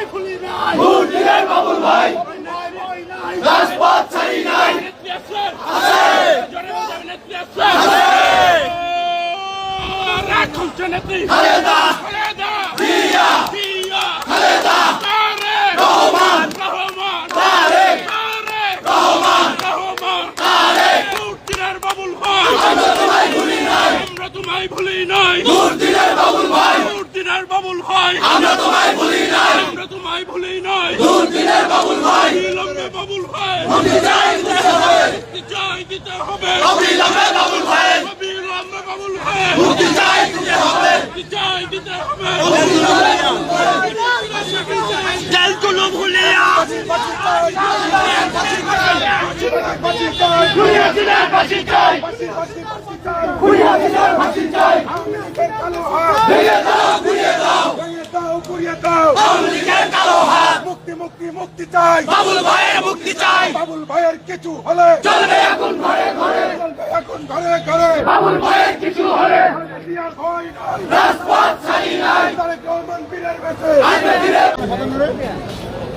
তোমায় ভুলি নাই। দুর্দিনের বাবুল ভাই। ভয় নাই নাই। রাজপথ ছাড়ি নাই। খালেদা জিয়া খালেদা রহমান তারেক রহমান তারেক বাবুল ভাই আমরা তোমায় ভুলি নাই আমরা তোমায় ভুলি নাই। দুর্দিনের বাবুল ভাই। দিনের বাবুল ভাই। আমরা তোমায় ভুলি নাই। আমরা তোমায় ভুলি নাই। দুর্দিনের বাবুল ভাই। বিলম্বে বাবুল ভাই। মুক্তি চাই দিতে হবে। চাই দিতে হবে। অবিলম্বে বাবুল ভাই। বিলম্বে বাবুল ভাই। মুক্তি চাই দিতে হবে। চাই দিতে হবে। অবিলম্বে জেলগুলো ভুলিয়া মুক্তি মুক্তি মুক্তি চাই ভাইয়ের মুক্তি চাই। বাবুল ভাইয়ের কিছু হলে চলবে এখন ঘরে ঘরে। এখন ঘরে ঘরে বাবুল ভাইয়ের কিছু হলে রাজপথ ছাড়ি নাই।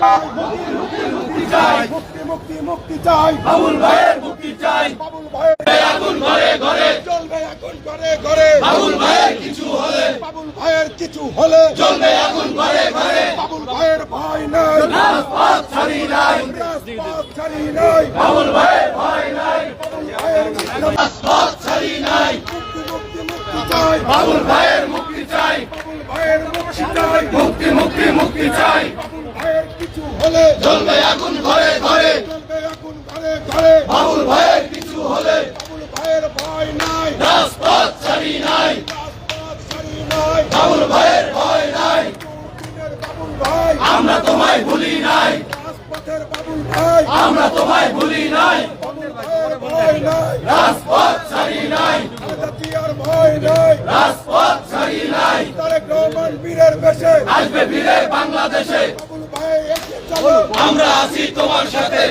মুক্তি মুক্তি মুক্তি চাই মুক্তি চাই বাবুল ভাইয়ের এখন ঘরে ঘরে চলবে এখন ঘরে ঘরে বাবুল ভাইয়ের কিছু হলে বাবুল ভাইয়ের কিছু হলে চলবে ঘরে বাবুল ভাইয়ের ভয় নাই বাবুল ভাইয়ের ভয় নাই বাবুল ছাড়ি নাই মুক্তি মুক্তি মুক্তি চাই বাবুল ভাইয়ের মুক্তি চাই বাবুল চাই। হলে চলবে এখন ঘরে ঘরে। চলবে এখন ঘরে ঘরে। বাবুল ভাইয়ের কিছু হলে বাবুল ভাইয়ের ভয় নাই। রাজপথ ছাড়ি নাই। রাজপথ ছাড়ি নাই। বাবুল ভাইয়ের ভয় নাই। বাবুল ভাই। আমরা তোমায় ভুলি নাই। রাজপথের বাবুল ভাই। আমরা তোমায় ভুলি নাই। ভয় নাই। রাজপথ ছাড়ি নাই। জাতীয় ভয় নাই। রাজপথ ছাড়ি নাই। তারেক রহমান বীরের বেশে। আসবে বীরের বাংলাদেশে বাবুল ভাই এগিয়ে চলো আমরা আছি তোমার সাথে।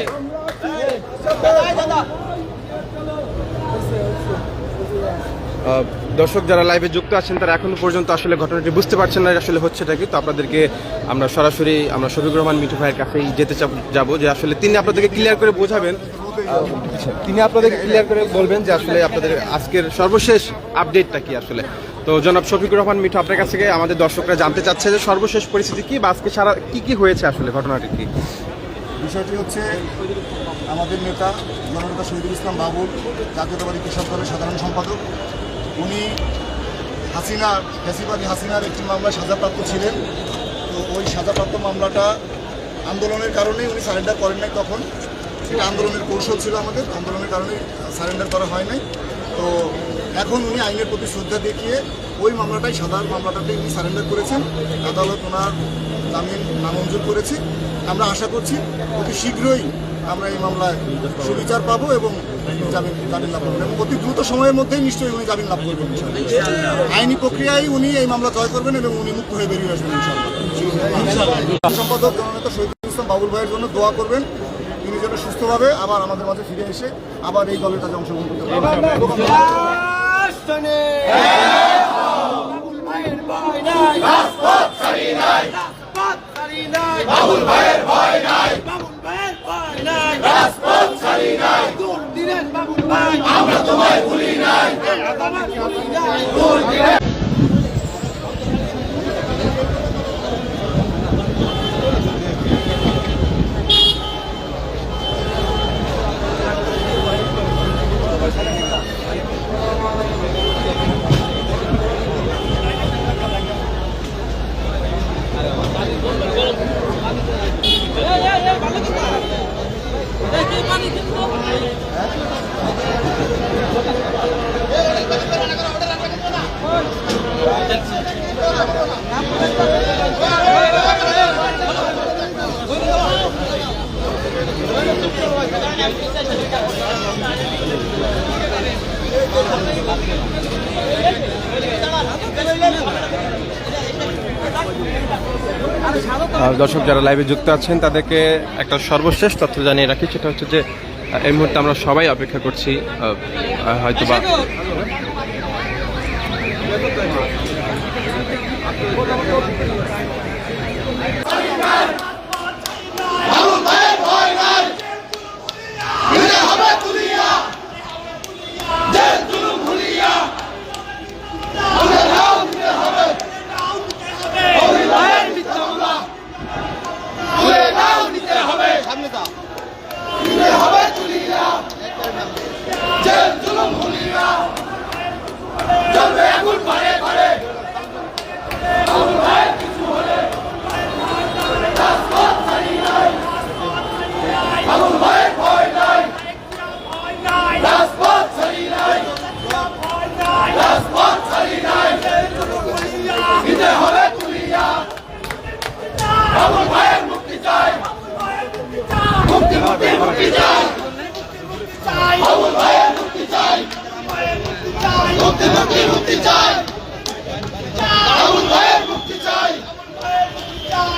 দর্শক যারা লাইভে যুক্ত আছেন, তারা এখনও পর্যন্ত আসলে ঘটনাটি বুঝতে পারছেন না আসলে হচ্ছেটা কি। তো আপনাদেরকে আমরা সরাসরি, আমরা শফিক রহমান মিঠু ভাইয়ের কাছেই যেতে যাব যে আসলে তিনি আপনাদেরকে ক্লিয়ার করে বোঝাবেন তিনি আপনাদেরকে ক্লিয়ার করে বলবেন যে আসলে আপনাদের আজকের সর্বশেষ আপডেটটা কি আসলে? তো জনাব শফিকুর রহমান মিঠু আপনার কাছ থেকে আমাদের দর্শকরা জানতে চাচ্ছে যে সর্বশেষ পরিস্থিতি কি বা আজকে সারা কি কি হয়েছে আসলে ঘটনাটি কি? বিষয়টি হচ্ছে আমাদের নেতা জননেতা শহীদুল ইসলাম বাবুল, জাতীয়তাবাদী কৃষক দলের সাধারণ সম্পাদক। উনি হাসিনা ফ্যাসিবাদী হাসিনার একটি মামলায় সাজাপ্রাপ্ত ছিলেন। তো ওই সাজাপ্রাপ্ত মামলাটা আন্দোলনের কারণে উনি সারেন্ডার করেন নাই তখন। সেটা আন্দোলনের কৌশল ছিল আমাদের। আন্দোলনের কারণে সারেন্ডার করা হয় নাই। তো এখন উনি আইনের প্রতি শ্রদ্ধা দেখিয়ে ওই মামলাটাই সাধারণ মামলাটাতে উনি সারেন্ডার করেছেন। আদালত ওনার জামিন নামঞ্জুর করেছে। আমরা আশা করছি অতি শীঘ্রই আমরা এই মামলায় সুবিচার পাবো এবং জামিন জামিন লাভ করবেন। এবং অতি দ্রুত সময়ের মধ্যেই নিশ্চয়ই উনি জামিন লাভ করবেন আইনি প্রক্রিয়ায় উনি এই মামলা জয় করবেন এবং উনি মুক্ত হয়ে বেরিয়ে আসবেন সম্পাদক জননেতা শহীদুল ইসলাম বাবুল ভাইয়ের জন্য দোয়া করবেন। তিনি যেন সুস্থভাবে আবার আমাদের মাঝে ফিরে এসে আবার এই দলের কাজে অংশগ্রহণ করতে নাই। বাবুল ভাইয়ের ভয় নাই। রাজপথ ছাড়ি নাই। আমরা তোমায় ভুলি নাই। আহ, দর্শক যারা লাইভে যুক্ত আছেন তাদেরকে একটা সর্বশেষ তথ্য জানিয়ে রাখি সেটা হচ্ছে যে এই মুহূর্তে আমরা সবাই অপেক্ষা করছি আহ, হয়তোবা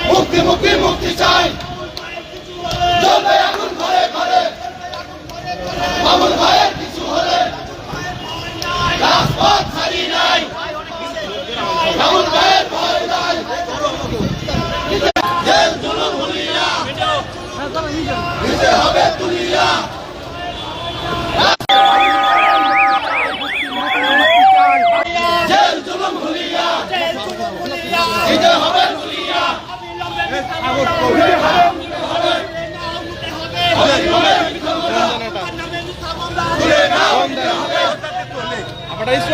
মুক্তি মুক্তি মুক্তি চাই জ্বলবে আগুন ঘরে ঘরে মামুন ভাইয়ের কিছু হলে রাজপথ ছাড়ি নাই মামুন ভাইয়ের ভয় নাই জেল জুলুম হুলিয়া নিতে হবে তুলিয়া জেল জুলুম হুলিয়া নিতে হবে তুলিয়া